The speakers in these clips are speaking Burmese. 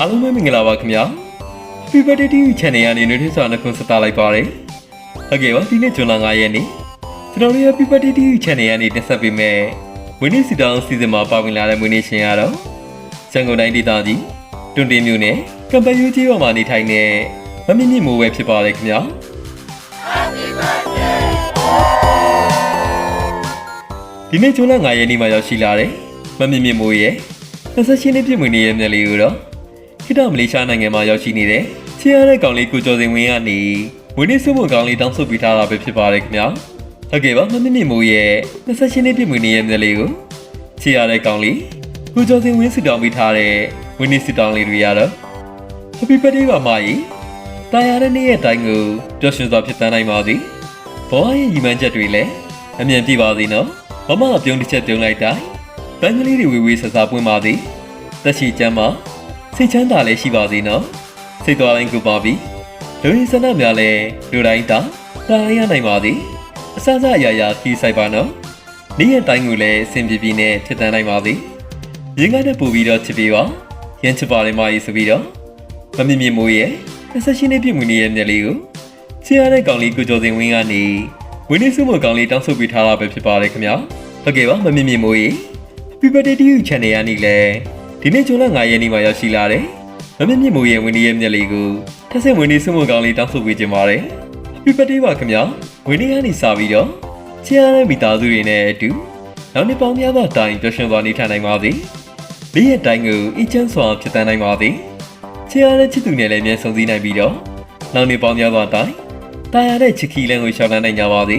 အားလုံးပဲမင်္ဂလာပါခင်ဗျာ Happy Birthday TV Channel ကနေနှွေးထွေးစွာနှုတ်ခွန်းဆက်သလိုက်ပါတယ်ဟုတ်ကဲ့ပါဒီနေ့ဇွန်လ9ရက်နေ့ကျွန်တော်တို့ရဲ့ Happy Birthday TV Channel ကနေတင်ဆက်ပေးမယ်ဝင်းနေစီတောင်းစီစဉ်မှာပါဝင်လာတဲ့မွေးနေ့ရှင်ရတော့စံကုန်တိုင်းဒေသကြီးတွန်တင်မြို့နယ်ကံပယူကြီးပေါ်မှာနေထိုင်တဲ့မမြင့်မြင့်မိုးပဲဖြစ်ပါတယ်ခင်ဗျာဒီနေ့ဇွန်လ9ရက်နေ့မှာရောက်ရှိလာတဲ့မမြင့်မြင့်မိုးရဲ့28နှစ်ပြည့်မွေးနေ့ရဲ့မြတ်လေးကိုတော့ ခိတမလေးရှားနိုင်ငံမှာရောက်ရှိနေတဲ့ချီရတဲ့ကောင်လေးကိုကျော်စင်ဝင်းကနေဝင်းနေစုမကောင်လေးတောင်းဆိုပေးထားတာပဲဖြစ်ပါတယ်ခင်ဗျာဟုတ်ကဲ့ပါမမမြင့်မိုးရဲ့28နှစ်ပြည့်မွေးနေ့ရဲ့မြတ်လေးကိုချီရတဲ့ကောင်လေးကိုကျော်စင်ဝင်းစုတောင်းပေးထားတဲ့ဝင်းနေစုတောင်းလေးတွေရတော့ Happy birthday ပါမကြီးတာယာတဲ့နေ့ရဲ့တိုင်းကိုပျော်ရွှင်စွာဖြစ်တန်းနိုင်ပါစေဘောရဲ့ညီမန်းချက်တွေလည်းအမြန်ပြပါစေနော်မမကပြုံးတစ်ချက်ပြုံးလိုက်တိုင်းတန်းကလေးတွေဝေဝေးဆဆပွင့်ပါစေတက်ရှိချမ်းပါ စိတ်ချမ်းသာလည်းရှိပါစေနော်စိတ်သွားတိုင်းကိုပါပြီလူရင်းစနများလည်းလူတိုင်းတာတာရရနိုင်ပါသည်အစစအရာရာခီးဆိုင်ပါနော်နေ့ရက်တိုင်းကိုလည်းအဆင်ပြေပြေနဲ့ဖြစ်တန်းနိုင်ပါသည်ရင်းကားနဲ့ပို့ပြီးတော့ချစ်ပေးပါရမ်းချစ်ပါတယ်မကြီးဆိုပြီးတော့မမြင့်မြင့်မိုးရဲ့28နှစ်ပြည့်မွေးနေ့ရဲ့မြက်လေးကိုချစ်ရတဲ့ကောင်လေးကိုကျော်စင်ဝင်းကနေဝင်းနေစုမကောင်လေးတောင်းဆိုပေးထားတာပဲဖြစ်ပါတယ်ခင်ဗျာဟုတ်ကဲ့ပါမမြင့်မြင့်မိုးရဲ့ Happy birthday to you channel ရနေလဲ ဒီနေ့ဇွန်လ9ရက်နေ့မှာရောက်ရှိလာတယ်မမြင့်မြင့်မိုးရဲ့ဝင်းနေရဲ့မြက်လေးကိုထက်ဆင့်ဝင်းနေစုမကောင်လေးတောင်းဆိုပေးခြင်းပါတယ် Happy birthday ပါခင်ဗျာဝင်းနေကနေစပြီးတော့ချစ်ရတဲ့မိသားစုတွေနဲ့အတူနောက်နှစ်ပေါင်းများစွာတိုင်ပျော်ရွှင်စွာနေထိုင်နိုင်ပါစေနေ့ရက်တိုင်းကိုအချမ်းစွာဖြစ်တန်းနိုင်ပါစေချစ်ရတဲ့ချစ်သူနဲ့လည်းအမြဲဆုံစည်းနိုင်ပြီးတော့နောက်နှစ်ပေါင်းများစွာတိုင်တာယာတဲ့ချစ်ခီလန်းကိုရှောင်လန်းနိုင်ကြပါစေ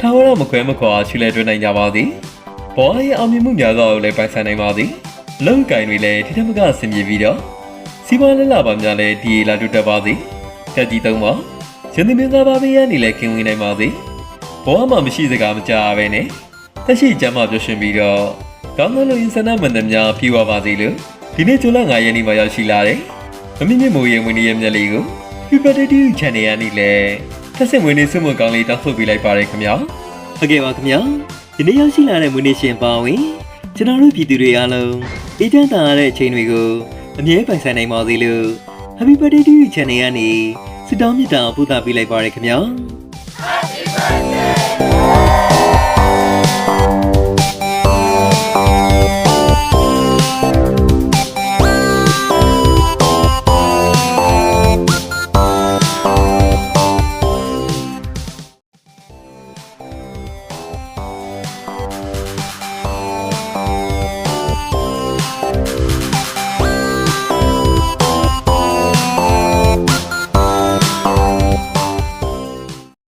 ထာဝရမခွဲမခွာချူလဲတွဲနိုင်ကြပါစေဘောရဲ့အောင်မြင်မှုများစွာကိုလည်းပိုင်ဆိုင်နိုင်ပါစေ လုံကင်တွေလည်းထိထက်မကအဆင်ပြေပြီးတော့စီးပွားလက်လာပါများလည်းဒီလာတူတက်ပါစေတက်ကြီးသုံးပါရှင်သမီးသားပါပေးရနေလဲခင်ဝင်နိုင်ပါစေဘောမှာမရှိစကားမကြားပဲနဲ့တက်ရှိကျမ်းမှာပြောရှင်ပြီးတော့ကောင်းသောလူရင်းစနမန္တများပြေဝပါစေလို့ဒီနေ့ဇွန်လ9ရက်နေ့မှာရောက်ရှိလာတယ်မမြင့်မြင့်မိုးရဲ့ဝင်နေရဲ့မျက်လေးကို Happy Birthday Channel ရနေလဲထက်ဆင့်ဝင်နေစုမကောင်းလေးတောင်းဆိုပေးလိုက်ပါတယ်ခင်ဗျာဟုတ်ကဲ့ပါခင်ဗျာဒီနေ့ရောက်ရှိလာတဲ့မွေးနေ့ရှင်ပါဝင် ကျွန်တော်တို့ပြည်သူတွေအားလုံးအေးချမ်းသာရတဲ့အချိန်တွေကိုအမြဲပိုင်ဆိုင်နိုင်ပါစေလို့ Happy Birthday Channel ကနေဆုတောင်းမေတ္တာပို့သပေးလိုက်ပါရခင်ဗျာ Happy birthday